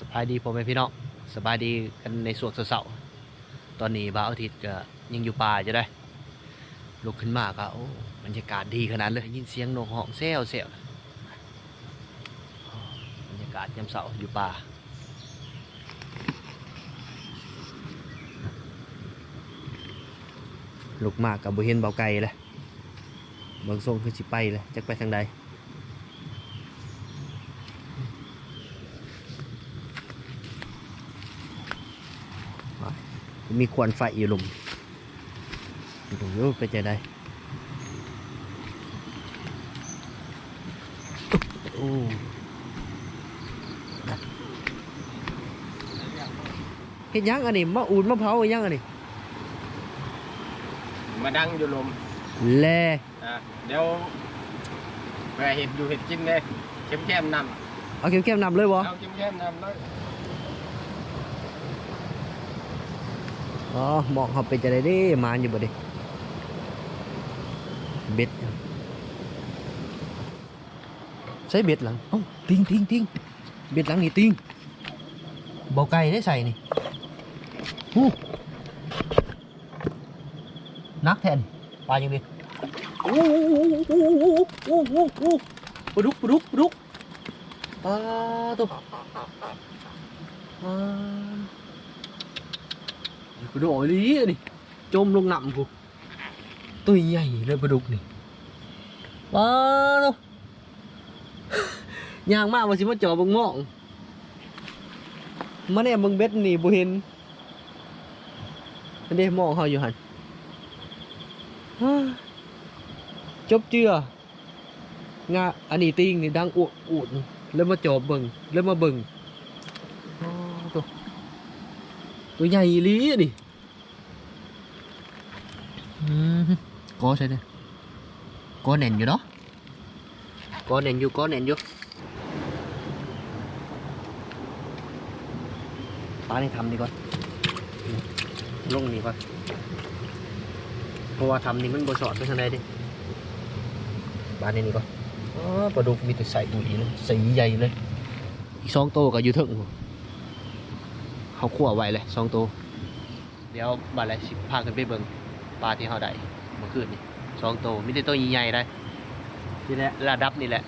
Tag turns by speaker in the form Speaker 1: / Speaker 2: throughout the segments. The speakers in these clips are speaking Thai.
Speaker 1: สบายดีพ่อแม่พี่น้องสบายดีกันในส่วนเสาตอนนี้บ่าวอาทิตย์ก็ยังอยู่ป่าจะได้ลุกขึ้นมาก็โอ้บรรยากาศดีขนาดเลยยินเสียงนกห้องแซวแซวบรรยากาศยามเสาอยู่ป่าลุกมากกับบุเห็นเบาไก่เลยเบางทรงคือสิไปเลยจะไปทางใด มีควันไฟอยู่หลุมดูอยู่ไปเจอได้โอ้เฮ็ดหยังอันนี้มะอูดมะเผาเฮ็ดหยังอันนี้
Speaker 2: มาดังอยู่ลม
Speaker 1: แล
Speaker 2: อะเดี๋ยวไปเห็ดอยู่เห็ดกินเลยเข้มเข้มๆน
Speaker 1: เอาเข้มๆนำเลยบ่ำ
Speaker 2: เอาเข้มเข้มๆนำเลย
Speaker 1: อ๋อมองเขาไปจะได้ด้มาอยู่บ่ด้เบ็ดใช้เบ็ดหลังเอ้าติงติงติงเบ็ดหลังนี่ติงเบาไก่ได้ใส่นี่ฮู้นักแทนปลาอย่างนี้โอ้โหโอ้โหโอ้โหโอ้โหปลาดุกปลุกปลุกปลาตัวปลา กระโดดลีอะนี่จมลงน้ำกูตัวใหญ่เลยปลาดุกนี่ว้าวยางมากว่าสิมาจ่อบังหมองมาเนี่ยมึงเบ็ดนี่บ่เห็นอันนี้มองเขาอยู่หันฮ่าจบเจืองาอันนี้ติงนี่ดังอวดอูดนี่แล้วมาจอบเบิ่งแล้วมาเบิ่งอ๋อตัวตัวใหญ่อีหลีอะนี่ có ใช่ไหม có nền อยู่เนาะ có nền อยู่ có nền อยู่ป้านี่ทำดีก่อนลงนี่ก่อนเพราะว่าทำนี่มันบสอดไปทางใดดิบ้านนี่นี่ก่อนอ๋อปลาดุกมีแต่ใส่ดุยเลยสีใหญ่เลย อีกสองโตวก็อยู่เถึงพุ่นเขาขั่วไว้เลยสองตัวเดี๋ยวบาดอะไรสิพากันไปเบิ่ง ปลาที่เขาได้เมื่อคืนนี่สองตัวมีแต่ตัวใหญ่ๆได้นี่แหละระดับนี่แหละ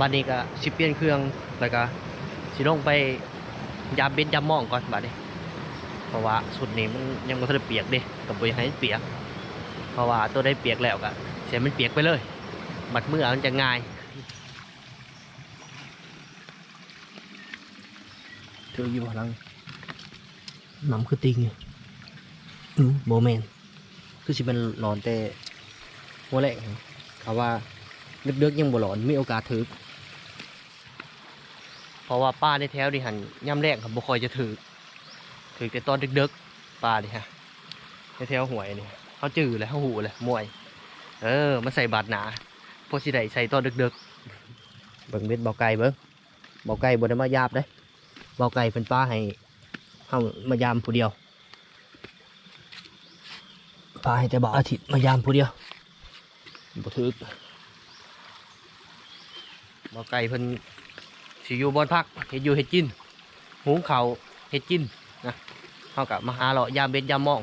Speaker 1: บัดนี้ก็สิเปลี่ยนเครื่องแล้วก็สิลงไปยามเบ็ดยามหมองก่อนบัดนี้ เพราะว่าสุดนี้มันยังบ่ทันได้เปียกเด้ก็บ่อยากให้มันเปียก เพราะว่าตัวได้เปียกแล้วก็เสียมันเปียกไปเลย บัดมือมันจะง่าย เธออยู่บ่ลังน้ำคือติงอยู่อือบ่แม่นคือสิเป็นหลอนแต่หัวแรกเขาว่าดึกๆยังบ่หลอนมีโอกาสถึกเพราะว่าป้าในแถวนี่หันย่ำแรกครับบ่ค่อยจะถือ ถือแต่ตอนดึกๆป้านี่ฮะในแถวหวยนี่เขาจื้อเลยเขาหูเลยมวย เออมาใส่บาดหนาพอสิได้ใส่ตอนดึกๆเบิ่งเบ็ดเบาไก่เบิ่งเบาไก่บ่ได้มายาบเด้เบาไก่เป็นป้าให้เฮามายามผู้เดียวป้าให้แต่บ่าวอาทิตย์มายามผู้เดียวบ่ถึกเบาไก่เพิ่นสิอยู่บอนพักเห็ดอยู่เห็ดกินหุงเขาวเห็ดกิน นะเขากับมาหาเลาะยามเบ็ดยามมอง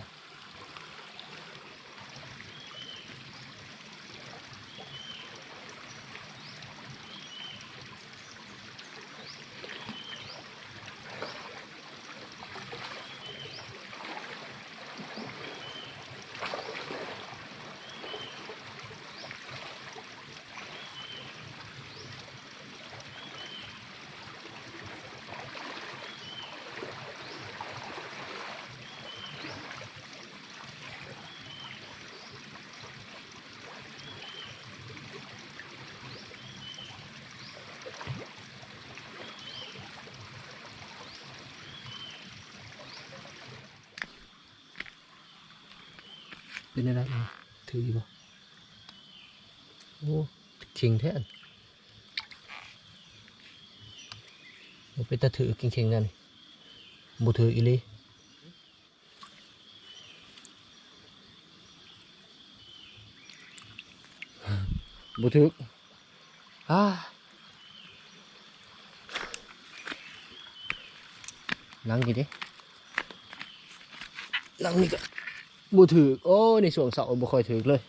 Speaker 1: เป็นอะไรอะถืออยู่บ่โอ้เข่งแท้อันมันเป็นต บุถือโอ้ในส่วงเสาบุค่อยถือเลย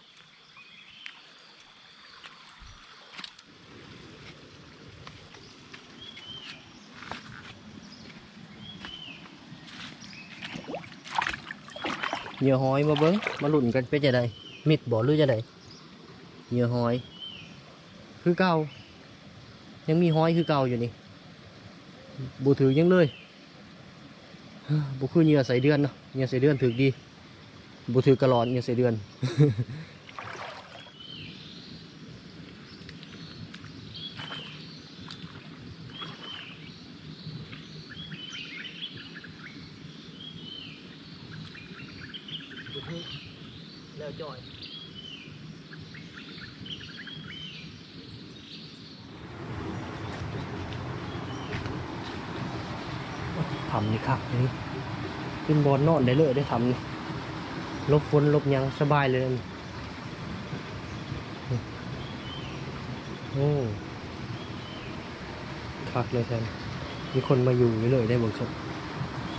Speaker 1: เหยื่อหอยมาเบิ้งมาหลุ่นกันเป็นจะไดมิดบ่หรือจะไดเหยื่อหอย คือเก่ายังมีหอยคือเก่าอยู่นี่บูถือยังเลยบุคือเหยื่อใส่เดือนเนาะเหยื่อใส่เดือนถือดี บูถือกระหลอนเหยื่อใส่เดือน แล้วจอยทำนี่ครับนี่ขึ้นบอลนอนได้เลยได้ทำนี่ ลบฝนลบยังสบายเลยโอ้คักเลยแทนมีคนมาอยู่เลยได้เบิกศพ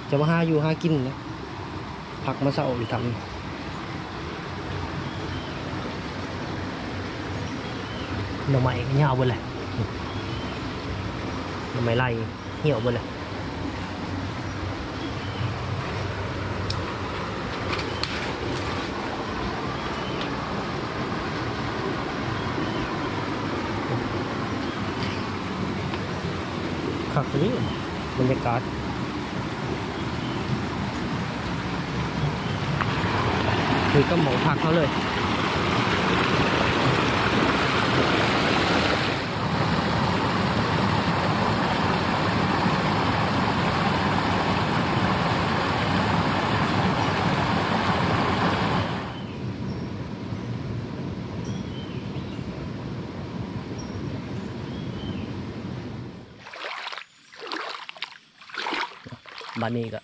Speaker 1: จะมาหาอยู่หากินนะพักมาเศร้าอยู่ทำหน่อไม้เหี่ยวหมดเลยหน่อไม้ไล่เหี่ยวหมดเลย คักนี้บรรยากาศคือก็หมองพักเขาเลย บานนี้ก็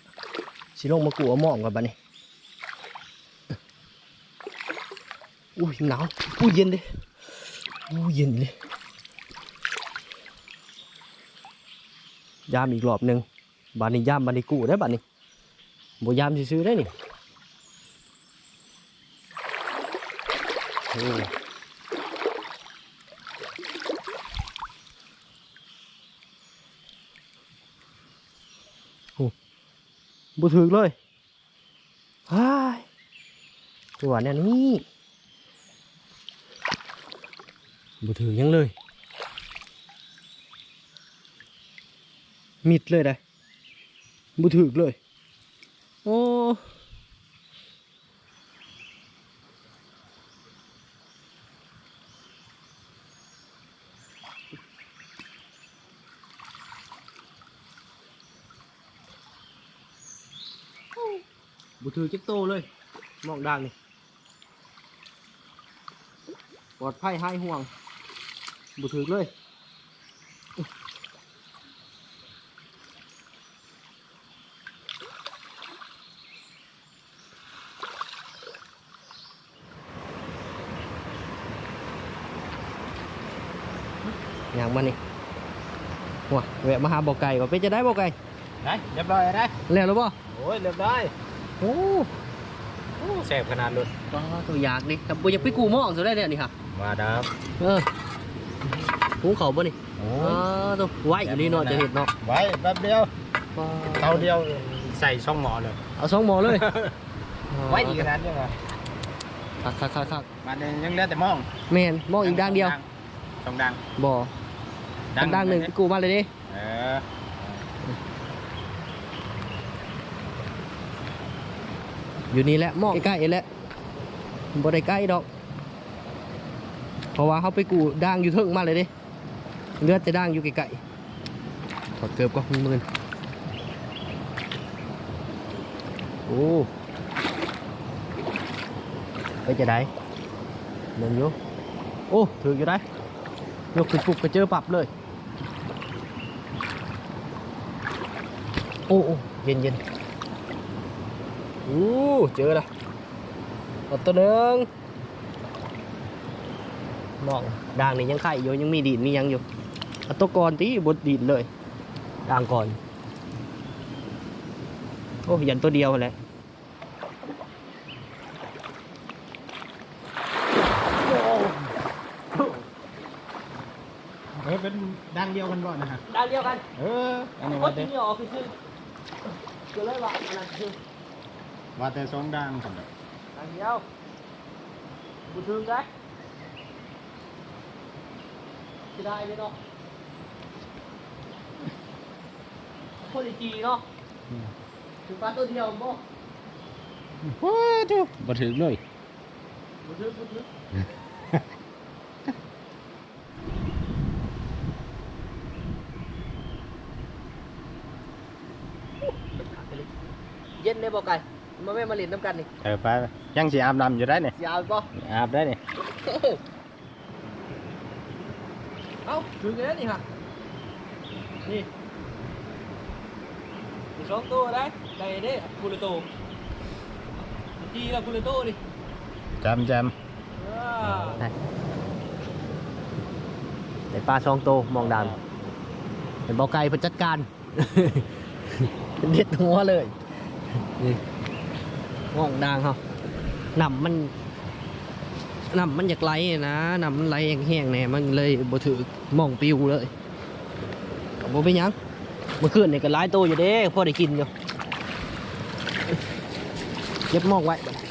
Speaker 1: สิลงมากูเอาหมองกับบานนี้อุ้ยหนาวอุ้ยเย็นเลยอุ้ยเย็นเลยยามอีกรอบหนึ่งบานนี้ยามบานนี้กูได้บานนี้บ่ยามซื้อได้นี่ บูถึกเลยฮ้ายตัวเนี่ยนี่บูถึกยังเลย มิดเลยได้บูถึกเลย โอ้ บ่ถือจักโตเลยมองดังนี่ปลอดภัยหายห่วงบ่ถือเลยอย่างมานี่ว้าแวะมาหาบ่อไก่ก็เป็นจะได้บ่อไก่
Speaker 2: ได้เรียบร้อยได้
Speaker 1: แล้วหรือบ่
Speaker 2: โอ้ยเรียบร้อย
Speaker 1: โอ้
Speaker 2: โอ้แสบขนาดเลย
Speaker 1: ก็ตัวอยากดิแต่บ่อยากไปกูหม้องซะได้เนี่ยนี่ค่ะ
Speaker 2: มาดับ
Speaker 1: เออหุงเขาวบ่นี่
Speaker 2: โอ้
Speaker 1: อ๋อตัวไหวอยู่นี่เนาะจะเห็นเนาะ
Speaker 2: ไว้แป๊บเดียวเตาเดียวใส่ช่องหมอเลย
Speaker 1: เอาสองหมอเลย
Speaker 2: ไว้อีกขนาดนี้เหรอ
Speaker 1: คักคักคักคัก
Speaker 2: มาเดินยังเหลือแต่มอง
Speaker 1: แมนหมองอีกดังเดียว
Speaker 2: สองดัง
Speaker 1: บ่ดังดังหนึ่งไปกูมาเลยดิ
Speaker 2: เออ
Speaker 1: อยู่นี่แหละมองใกล้ๆแหละบ่ได้ใกล้ดอก เพราะว่าเขาไปกูด่างอยู่เทิงมาเลยดิเลือดจะด่างอยู่ไกลๆถอดเกือบก็มือโอ้ไปจะได้เดินอยู่โอ้ถืออยู่ได้ยกขึ้นปุ๊บก็เจอปรับเลย โอ้โอ้เย็นเย็น อู้เจอละเอาตัวหนึงมองด่างนี่ยังไข่อยู่ยังมีดีดมีหยังอยู่เอาตัวก่อนตีบดดีดเลยด่างก่อน โอ้ยันตัวเดียวแหละ
Speaker 2: เออเป็นดังเดียวกันบ่นะฮะ
Speaker 1: ด่างเดียวกัน
Speaker 2: เอออันนี้
Speaker 1: โอ้
Speaker 2: ว่า
Speaker 1: ที
Speaker 2: แต่
Speaker 1: นี้ออกคือเกิดเลย ว่าอันนั้นคือ
Speaker 2: ว่าแต่สองดังกันเด้อ
Speaker 1: ด่างเดียวบุถึงได้จะได้ไหมเนาะคนอีจีเนาะถึงปลาตัวเดียวบ่
Speaker 2: ว้าทุกบ่ถึงเลย
Speaker 1: บุถึงบุถึงเย็นเลยบอกไก่ มาแม่มาเล่นน้ำกันนี่
Speaker 2: เออไปไปยังสิอาบน้ำอยู่ได้นี่
Speaker 1: ยาวบ่
Speaker 2: อาบได้นี่
Speaker 1: เอ้าถึงแล้วนี่ฮะนี่มีสองตัวได้ได้เด้คูเลโตจีละคูเลโตดิ
Speaker 2: จำจ
Speaker 1: แต่ปลาสองตัวมองดานเป็นเบาไก่เป็นจัดการ เด็ดหัวเลยนี่ มองดางเขานำมันนำมันอยากไหลนะนำมันไหลแห้งๆแน่มันเลยบ่ถือมองปิวเลยก็บ่เป็นหยังเมื่อคืนนี่ก็หลายตัวอยู่เด้พอได้กินอยู่เก็บมองไว้บัดนี้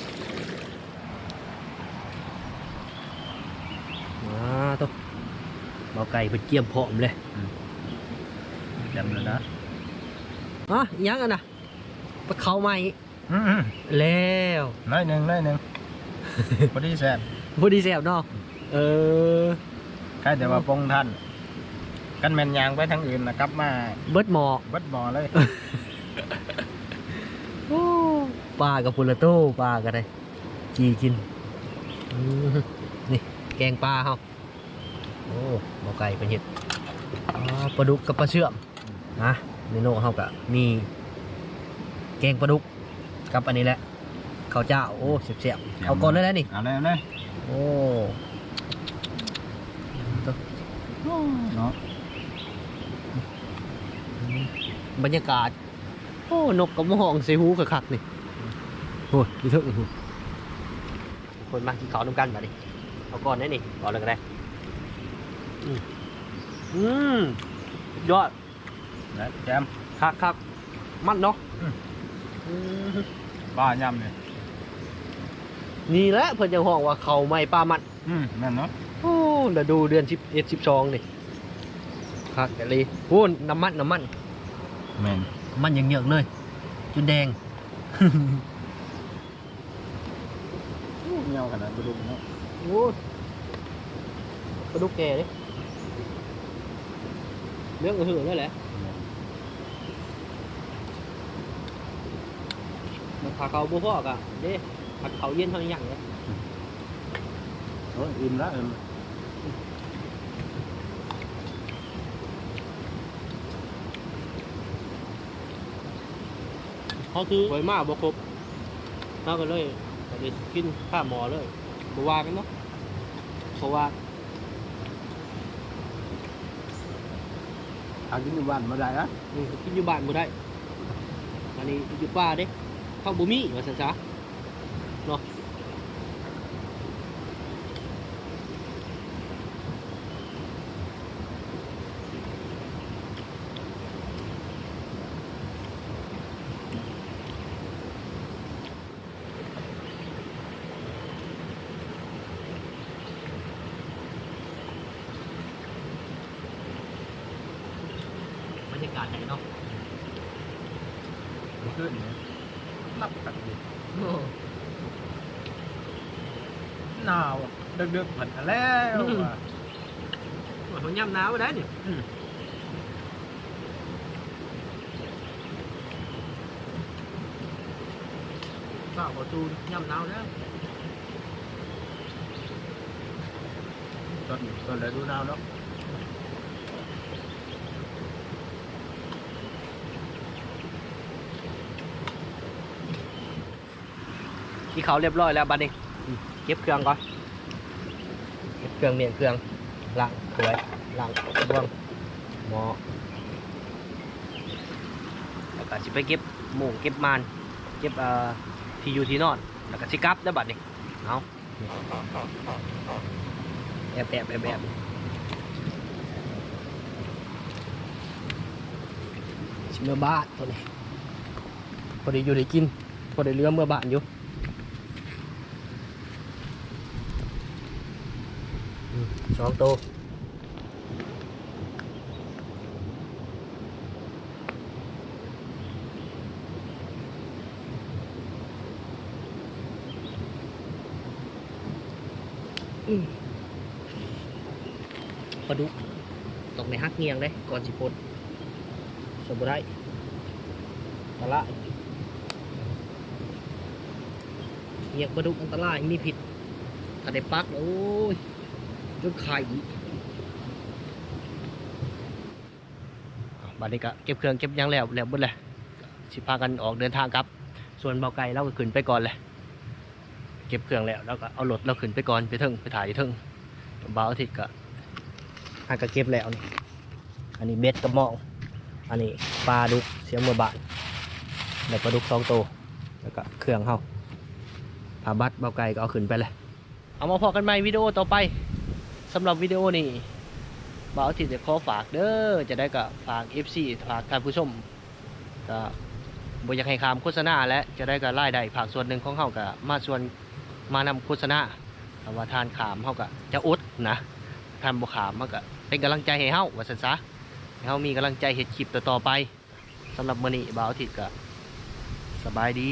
Speaker 1: อ่าตัวเบาไก่เป็นเกียมพร้อมเลยำ
Speaker 2: จำเลยนะ
Speaker 1: อะอิหยังอะนะไปเขาใหม่
Speaker 2: อืม
Speaker 1: แล้ว
Speaker 2: ๆน้อยหนึ่งน้อยหนึ่งพอดีแซ่บ
Speaker 1: พอดีแซบเนาะเออ
Speaker 2: ใครแต่ว่าปงท่านกันแมนยางไปทางอื่นนะครับมา
Speaker 1: เบิดหมอ
Speaker 2: เบิดบ่อเลย
Speaker 1: โอ้ปลากับพุระโต้ปลากันเลยจีกินอืมนี่แกงปลาเขาโอ้หมอไก่เป็นเห็ดอ่าปลาดุกกับปลาเชื่อมนะเมนูเขากะมีแกงปลาดุก กับอันนี้แหละข้าวเจ้าโอ้เสียบๆเอาก่อนเลยนะนี่
Speaker 2: เอาเลยเอาเลย
Speaker 1: โอ้ตัว
Speaker 2: เนาะ
Speaker 1: บรรยากาศ โอ้นกกับมะฮองใส่หูคักๆนี่โอ้ยดีเถอะคนมากินข้าวน้ำกันมาดิเอาก่อนได้นี่ก่อนเลยก็ได้อืมอืมยอด
Speaker 2: นะแจม
Speaker 1: คักคักมันเนาะ
Speaker 2: อืม
Speaker 1: อืม
Speaker 2: ปลาย่ำเลย
Speaker 1: นี่แหละเพิ่นจะห้องว่าเขาไม่ปลามัน
Speaker 2: อืมนั่นเนาะ
Speaker 1: โอ้เดี๋ยวดูเดือนสิบเอ็ดสิบสองนี่คักแต่เลยโอ้น้ำมันน้ำมัน
Speaker 2: แมน
Speaker 1: มันยังเหยอะๆเลยจนแดง
Speaker 2: เงี้ยวขนาดกระดูกเนาะ
Speaker 1: โอ้ยกระดูกแก่เลยเรื่องกระหือนั่นแหละ มันขาเขาบัวพอกอะเด้ขาเขาเย็นเท่านี้อย่างเลย
Speaker 2: โอ้ยอิ่มแล้วอิ่ม
Speaker 1: เขาคือไวมากบ่ครบเขาก็เลยก็เลยกินข้าวหมอเลยบัวากันเนาะเพราะว่า
Speaker 2: หากินอยู่บ้านมาได้อะ
Speaker 1: อืมกินอยู่บ้านบ่ได้อันนี้อยู่ป่าเด้ เข้าบุมีว่าสันซะเนาะบรรยากาศไหนเนาะ
Speaker 2: ขึ้นเนี่ย รับตัดเลยหนาวดึกๆผัดแล้วอะ
Speaker 1: มันย่ำหนาวได้เนี่ย
Speaker 2: อืม
Speaker 1: ข้าวประตูย่ำหนาวแล้ว
Speaker 2: ตอนตอนฤดูหนาวเนาะ
Speaker 1: ที่เขาเรียบร้อยแล้วบัดนี้เก็บเครื่องก่อนเก็บเครื่องเมียนเครื่องล้างถ้วยล้างบ้วงหม้อแล้วก็สิไปเก็บหมูเก็บมานเก็บเอ่อที่อยู่ที่นอนแล้วก็สิกลับได้อบัดนี้เอาแอบแอบแอบแอบชิเมื่อบ้านตัวนี้พอดีอยู่ได้กินพอด้เรือเมื่อบ้านอยู่ สองตัวปลาดุกตกในฮักเงียงเลยก่อนสิพดสบุได้ปลาละเงียงปลาดุกอันตรายมีผิดถ้าได้ปักโอ้ย จนไข่บัดนี้ก็เก็บเครื่องเก็บยังแล้วแล้วบิดเลยสิพากันออกเดินทางครับ ส่วนเบาไก่เราก็ขึ้นไปก่อนเลยเก็บเครื่องแล้วแล้วก็เอารถเราขึ้นไปก่อนไปเทึงไปถ่ายอยู่เทึงเบาอาทิตย์ก็หากก็เก็บแล้วนี่อันนี้เบ็ดกระมอง อันนี้ปลาดุกเสียงเมื่อบานแล้ปลาดุกสองตัวแล้วก็เครื่องเฮาพาบัดเบาไก่ก็เอาขึ้นไปเลย เอามาพอกันใหม่วิดีโอต่อไป สำหรับวิดีโอนี้บ่าวที่จะขอฝากเด้อจะได้กับฝาก FC ฝากท่านผู้ชมก็บ่อยากให้ขามโฆษณาและจะได้กับรายได้ภาคส่วนหนึ่งของเฮาก็มาส่วนมานำโฆษณาถ้าว่าทานขามเฮาก็จะอดนะทานบ่ขามมันก็เป็นกำลังใจให้เฮาว่าซั่นซะให้เฮามีกำลังใจเฮ็ดคลิปต่อๆไปสำหรับมื้อนี้บ่าวทิศก็สบายดี